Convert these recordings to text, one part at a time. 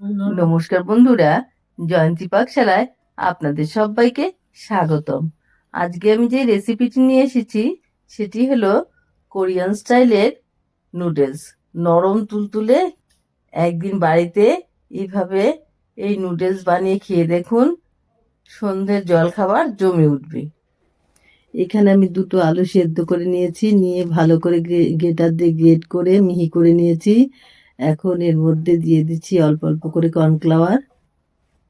নমস্কার বন্ধুরা জয়ন্তী পাকশালায় আপনাদের সবাইকে স্বাগতম। আজকে আমি যে রেসিপিটি নিয়ে এসেছি সেটি হলো কোরিয়ান স্টাইলের নুডলস নরম তুলতুলে একদিন বাড়িতে এইভাবে এই নুডলস বানিয়ে খেয়ে দেখুন সন্ধ্যের জলখাবার জমে উঠবে। এখানে আমি দুটো আলু সেদ্ধ করে নিয়েছি নিয়ে ভালো করে গ্রেটার দিয়ে গ্রেট করে মিহি করে নিয়েছি। এখন এর মধ্যে দিয়ে দিচ্ছি অল্প অল্প করে কর্নফ্লাওয়ার।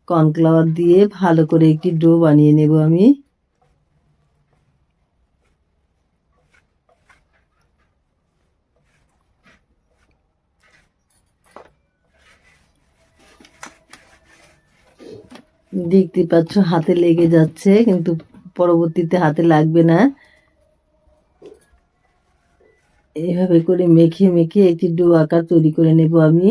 কর্নফ্লাওয়ার দিয়ে ভালো করে একটি ডো বানিয়ে নেব আমি। দেখতে পাচ্ছ হাতে লেগে যাচ্ছে, কিন্তু পরবর্তীতে হাতে লাগবে না। এইভাবে করে মেখে মেখে একটি ডো আকার তৈরি করে নেব আমি।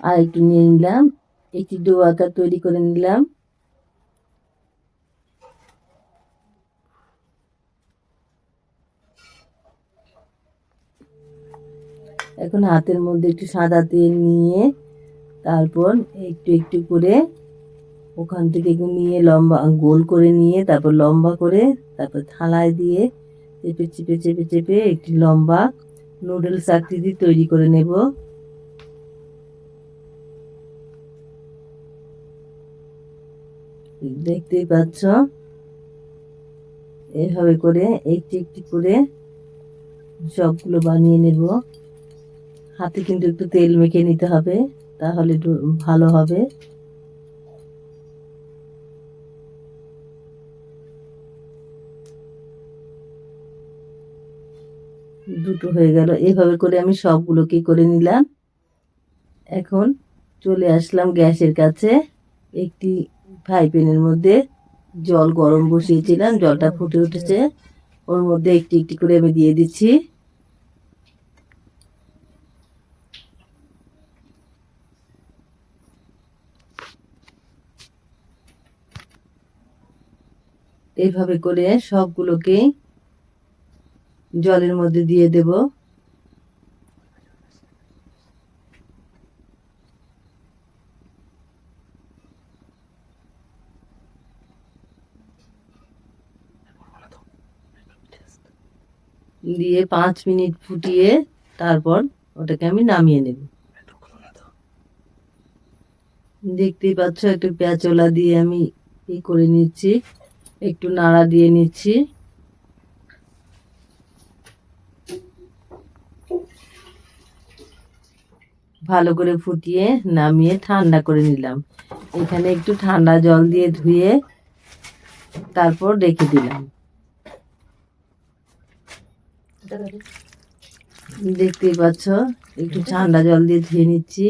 আর একটু নিয়ে নিলাম, একটি ডো আকার তৈরি করে নিলাম। এখন হাতের মধ্যে একটু সাদা তেল নিয়ে তারপর একটু একটু করে ওখান থেকে নিয়ে লম্বা গোল করে নিয়ে তারপর লম্বা করে তারপর থালায় দিয়ে চেপে চেপে চেপে চেপে একটি লম্বা নুডলস আকৃতি তৈরি করে নেব। দেখতেই পাচ্ছ? এভাবে করে একটি একটি করে সবগুলো বানিয়ে নেব। হাতে কিন্তু একটু তেল মেখে নিতে হবে, তাহলে ভালো হবে। দুটো হয়ে গেল, এভাবে করে আমি সবগুলোকে করে নিলাম। এখন চলে আসলাম গ্যাসের কাছে, একটি ফ্রাই প্যানের মধ্যে জল গরম বসিয়েছিলাম, জলটা ফুটে উঠেছে। ওর মধ্যে একটি একটি করে আমি দিয়ে দিচ্ছি। এইভাবে করে সবগুলোকে জলের মধ্যে দিয়ে দেব। দিয়ে পাঁচ মিনিট ফুটিয়ে তারপর ওটাকে আমি নামিয়ে নেব। দেখতেই পাচ্ছ একটু পেঁচলা দিয়ে আমি ই করে নিচ্ছি। একটু নাড়া দিয়ে নিচ্ছি। ভালো করে ফুটিয়ে নামিয়ে ঠান্ডা করে নিলাম। এখানে একটু ঠান্ডা জল দিয়ে ধুয়ে তারপর রেখে দিলাম। দেখতেই পাচ্ছ, একটু ঠান্ডা জল দিয়ে ধুয়ে নিচ্ছি।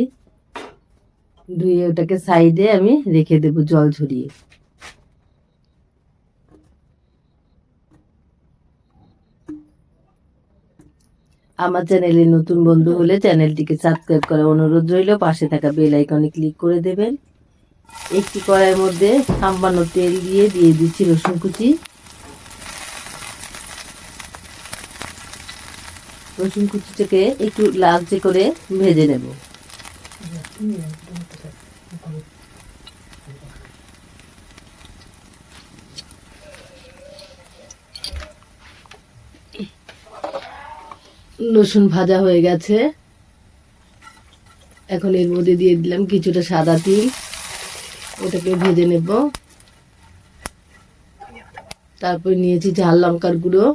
ধুয়ে ওটাকে সাইডে আমি রেখে দেবো জল ঝরিয়ে। আমার চ্যানেলে নতুন বন্ধু হলে চ্যানেলটিকে সাবস্ক্রাইব করার অনুরোধ রইল। পাশে থাকা বেল আইকনে ক্লিক করে দেবেন। একটি কড়াইয়ের মধ্যে সামান্য তেল দিয়ে দিয়ে দিচ্ছি রসুন কুচি। রসুন কুচিটাকে একটু লালচে করে ভেজে নেব। রসুন ভাজা হয়ে গেছে। এখন এর মধ্যে দিয়ে দিলাম কিছুটা সাদা তিল। ওটাকে ভেজে নেব। তারপর নিয়েছি ঝাল লঙ্কার গুঁড়ো।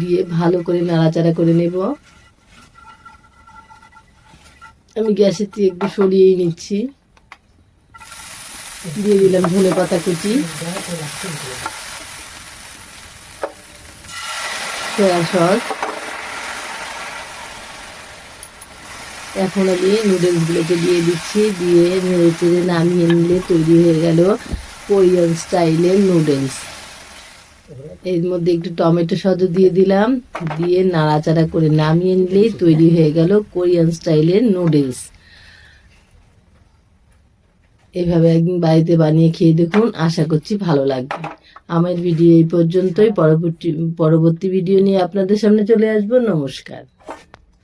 দিয়ে ভালো করে নাড়াচাড়া করে নেব। আমি গ্যাসের থেকে একটু সরিয়েই নিচ্ছি। দিয়ে দিলাম ধনে পাতা কুচি। সয়া সস এখন আমি নুডলসগুলোকে দিয়ে দিচ্ছি, দিয়ে নেড়ে চেড়ে নামিয়ে নিলে তৈরি হয়ে গেল কোরিয়ান স্টাইলের নুডলস এর মধ্যে একটু টমেটো সজও দিয়ে দিলাম, দিয়ে নাড়াচাড়া করে নামিয়ে নিলেই তৈরি হয়ে গেল কোরিয়ান স্টাইলের নুডলস এইভাবে একদিন বাড়িতে বানিয়ে খেয়ে দেখুন, আশা করছি ভালো লাগবে। আমার ভিডিও এই পর্যন্তই। পরবর্তী পরবর্তী ভিডিও নিয়ে আপনাদের সামনে চলে আসব। নমস্কার।